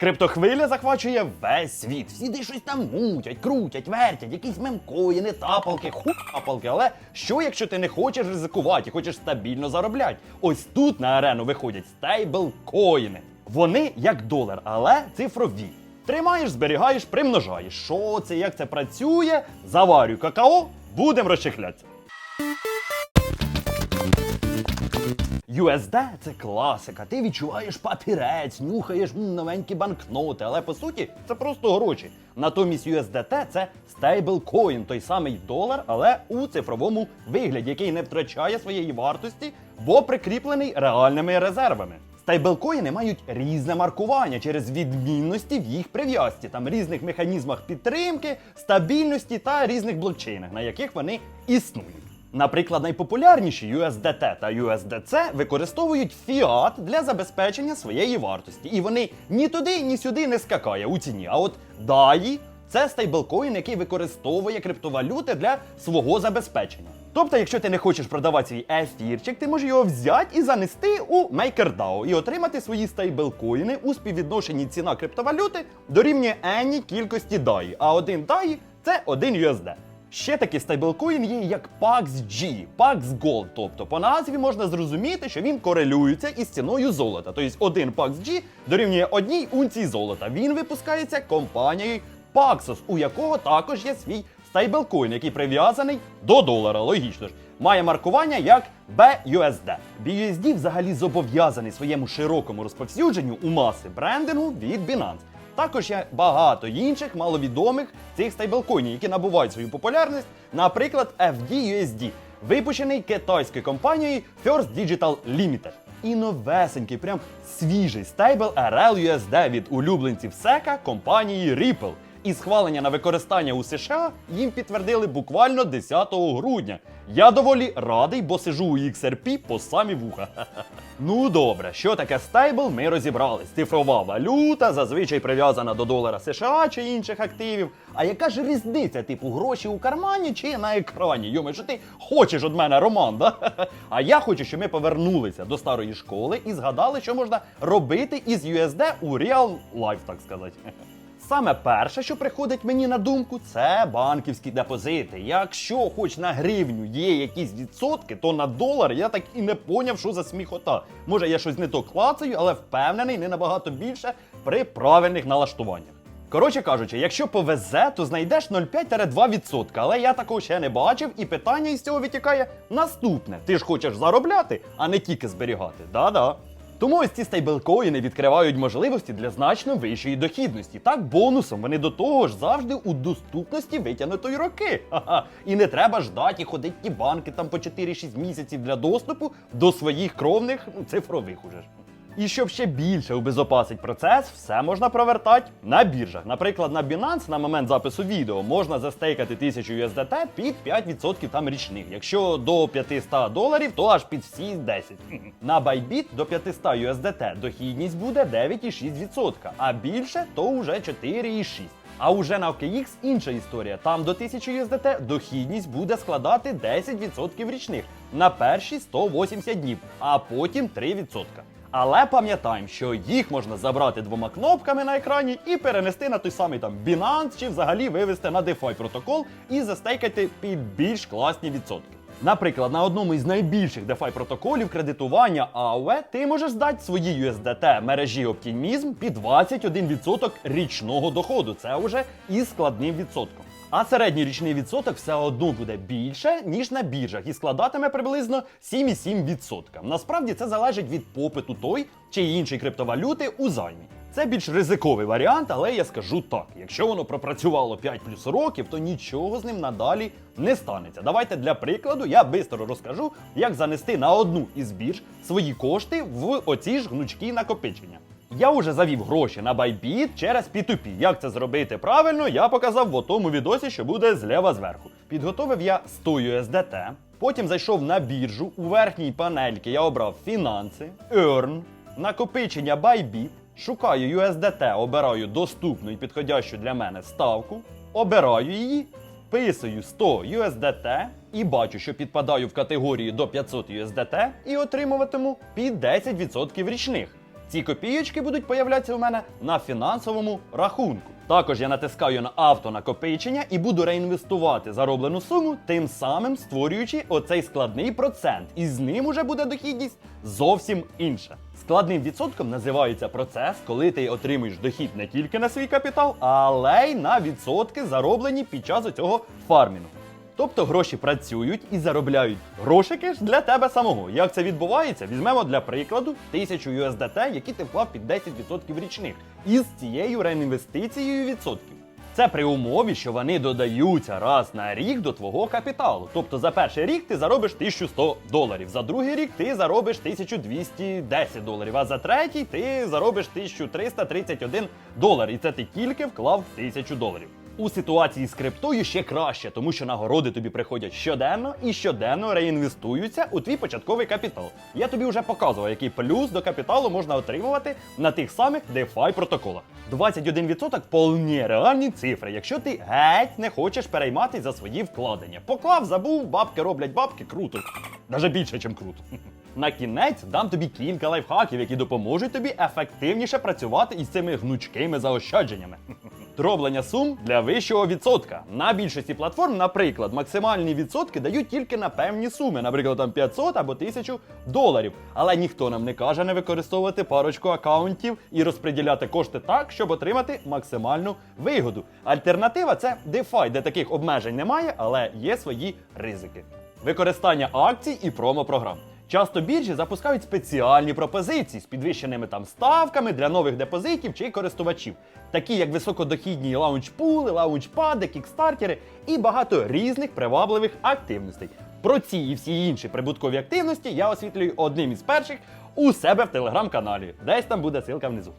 Криптохвиля захвачує весь світ. Всі десь щось там мутять, крутять, вертять, якісь мемкоїни, тапалки, хуапалки. Але що, якщо ти не хочеш ризикувати і хочеш стабільно заробляти? Ось тут на арену виходять стейблкоїни. Вони як долар, але цифрові. Тримаєш, зберігаєш, примножаєш. Що це, як це працює? Заварюй какао, будемо розчехлятися. USD – це класика. Ти відчуваєш папірець, нюхаєш новенькі банкноти, але по суті це просто гроші. Натомість USDT – це стейблкоін, той самий долар, але у цифровому вигляді, який не втрачає своєї вартості, бо прикріплений реальними резервами. Стейблкоїни мають різне маркування через відмінності в їх прив'язці, там різних механізмах підтримки, стабільності та різних блокчейнах, на яких вони існують. Наприклад, найпопулярніші USDT та USDC використовують фіат для забезпечення своєї вартості. І вони ні туди, ні сюди не скакає у ціні. А от DAI – це стейблкоін, який використовує криптовалюти для свого забезпечення. Тобто, якщо ти не хочеш продавати свій ефірчик, ти можеш його взяти і занести у MakerDAO і отримати свої стейблкоїни у співвідношенні ціна криптовалюти дорівнює енній кількості DAI. А один DAI – це один USD. Ще такий стейблкоін є як PAX-G, PAX Gold. Тобто по назві можна зрозуміти, що він корелюється із ціною золота. Тобто один PAX-G дорівнює одній унції золота. Він випускається компанією Paxos, у якого також є свій стейблкоін, який прив'язаний до долара. Логічно ж. Має маркування як BUSD. BUSD взагалі зобов'язаний своєму широкому розповсюдженню у маси брендингу від Binance. Також є багато інших маловідомих цих стейблкоїнів, які набувають свою популярність, наприклад, FDUSD, випущений китайською компанією First Digital Limited. І новесенький, прям свіжий стейбл RLUSD від улюбленців SECA компанії Ripple. І схвалення на використання у США їм підтвердили буквально 10 грудня. Я доволі радий, бо сижу у XRP по самі вуха. Ну добре, що таке стейбл, ми розібрались. Цифрова валюта, зазвичай прив'язана до долара США чи інших активів. А яка ж різниця, типу, гроші у кармані чи на екрані? Йоме, що ти хочеш від мене, Роман, да? А я хочу, щоб ми повернулися до старої школи і згадали, що можна робити із USD у real life, так сказати. Саме перше, що приходить мені на думку, це банківські депозити. Якщо хоч на гривню є якісь відсотки, то на долар я так і не поняв, що за сміхота. Може, я щось не то клацаю, але впевнений не набагато більше при правильних налаштуваннях. Коротше кажучи, якщо повезе, то знайдеш 0,5-2%, але я такого ще не бачив, і питання із цього витікає наступне: ти ж хочеш заробляти, а не тільки зберігати. Да-да. Тому ось ці стейблкоїни відкривають можливості для значно вищої дохідності. Так, бонусом вони до того ж завжди у доступності витягнутої роки. Ха-ха. І не треба ждати ходити ті банки там по 4-6 місяців для доступу до своїх кровних цифрових уже ж. І щоб ще більше убезопасить процес, все можна провертати на біржах. Наприклад, на Binance на момент запису відео можна застейкати 1000 USDT під 5% там річних. Якщо до 500 доларів, то аж під всі 10. На Bybit до 500 USDT дохідність буде 9,6%, а більше то вже 4,6%. А уже на OKX інша історія. Там до 1000 USDT дохідність буде складати 10% річних на перші 180 днів, а потім 3%. Але пам'ятаємо, що їх можна забрати двома кнопками на екрані і перенести на той самий там Binance чи взагалі вивести на DeFi протокол і застейкати під більш класні відсотки. Наприклад, на одному із найбільших DeFi протоколів кредитування AOE ти можеш здати свої USDT мережі Optimism під 21% річного доходу. Це вже із складним відсотком. А середній річний відсоток все одно буде більше, ніж на біржах, і складатиме приблизно 7,7%. Насправді це залежить від попиту той чи іншої криптовалюти у займі. Це більш ризиковий варіант, але я скажу так: якщо воно пропрацювало 5 плюс років, то нічого з ним надалі не станеться. Давайте для прикладу я бистро розкажу, як занести на одну із бірж свої кошти в оці ж гнучкі накопичення. Я вже завів гроші на Bybit через P2P. Як це зробити правильно, я показав в тому відосі, що буде зліва зверху. Підготовив я 100 USDT, потім зайшов на біржу. У верхній панельці я обрав фінанси, Earn, накопичення Bybit, шукаю USDT, обираю доступну і підходящу для мене ставку, обираю її, вписую 100 USDT і бачу, що підпадаю в категорії до 500 USDT і отримуватиму під 10% річних. Ці копійочки будуть появлятися у мене на фінансовому рахунку. Також я натискаю на автонакопичення і буду реінвестувати зароблену суму, тим самим створюючи оцей складний процент. І з ним уже буде дохідність зовсім інша. Складним відсотком називається процес, коли ти отримуєш дохід не тільки на свій капітал, але й на відсотки, зароблені під час цього фармінгу. Тобто гроші працюють і заробляють грошики ж для тебе самого. Як це відбувається? Візьмемо для прикладу 1000 USDT, які ти вклав під 10% річних, із цією реінвестицією відсотків. Це при умові, що вони додаються раз на рік до твого капіталу. Тобто за перший рік ти заробиш 1100 доларів, за другий рік ти заробиш 1210 доларів, а за третій ти заробиш 1331 долар. І це ти тільки вклав 1000 доларів. У ситуації з криптою ще краще, тому що нагороди тобі приходять щоденно і щоденно реінвестуються у твій початковий капітал. Я тобі вже показував, який плюс до капіталу можна отримувати на тих самих DeFi протоколах. 21% вполне реальні цифри, якщо ти геть не хочеш перейматись за свої вкладення. Поклав, забув, бабки роблять бабки, круто. Даже більше, ніж круто. На кінець дам тобі кілька лайфхаків, які допоможуть тобі ефективніше працювати із цими гнучкими заощадженнями. Дроблення сум для вищого відсотка. На більшості платформ, наприклад, максимальні відсотки дають тільки на певні суми, наприклад, там 500 або 1000 доларів. Але ніхто нам не каже не використовувати парочку акаунтів і розподіляти кошти так, щоб отримати максимальну вигоду. Альтернатива це DeFi, де таких обмежень немає, але є свої ризики. Використання акцій і промо-програм. Часто біржі запускають спеціальні пропозиції з підвищеними там ставками для нових депозитів чи користувачів, такі як високодохідні лаунчпули, лаунчпади, кікстартери і багато різних привабливих активностей. Про ці і всі інші прибуткові активності я освітлюю одним із перших у себе в телеграм-каналі. Десь там буде ссылка внизу.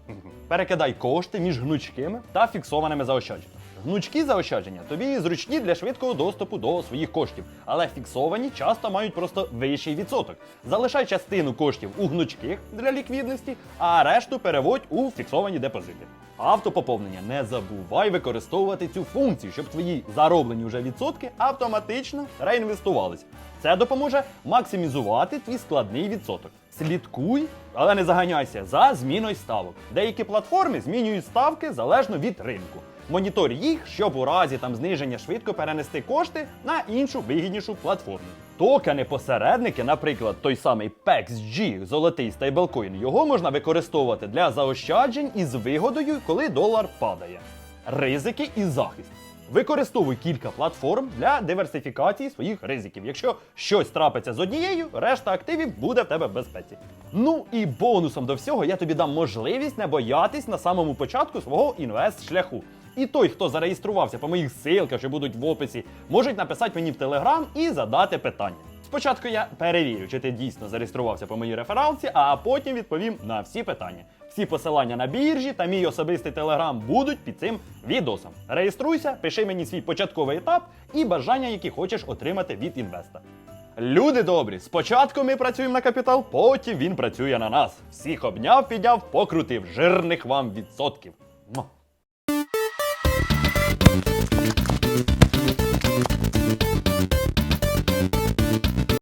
Перекидай кошти між гнучкими та фіксованими заощадженнями. Гнучкі заощадження тобі зручні для швидкого доступу до своїх коштів, але фіксовані часто мають просто вищий відсоток. Залишай частину коштів у гнучких для ліквідності, а решту переводь у фіксовані депозити. Автопоповнення не забувай використовувати цю функцію, щоб твої зароблені вже відсотки автоматично реінвестувалися. Це допоможе максимізувати твій складний відсоток. Слідкуй, але не заганяйся за зміною ставок. Деякі платформи змінюють ставки залежно від ринку. Монітор їх, щоб у разі там зниження швидко перенести кошти на іншу вигіднішу платформу. Токени-посередники, наприклад, той самий PEXG, золотий стейблкоін, його можна використовувати для заощаджень із вигодою, коли долар падає. Ризики і захист. Використовуй кілька платформ для диверсифікації своїх ризиків. Якщо щось трапиться з однією, решта активів буде в тебе в безпеці. Ну і бонусом до всього я тобі дам можливість не боятись на самому початку свого інвест-шляху. І той, хто зареєструвався по моїх ссылках, що будуть в описі, можуть написати мені в телеграм і задати питання. Спочатку я перевірю, чи ти дійсно зареєструвався по моїй рефералці, а потім відповім на всі питання. Всі посилання на біржі та мій особистий телеграм будуть під цим відосом. Реєструйся, пиши мені свій початковий етап і бажання, які хочеш отримати від інвеста. Люди добрі, спочатку ми працюємо на капітал, потім він працює на нас. Всіх обняв, підняв, покрутив. Жирних вам відсотків.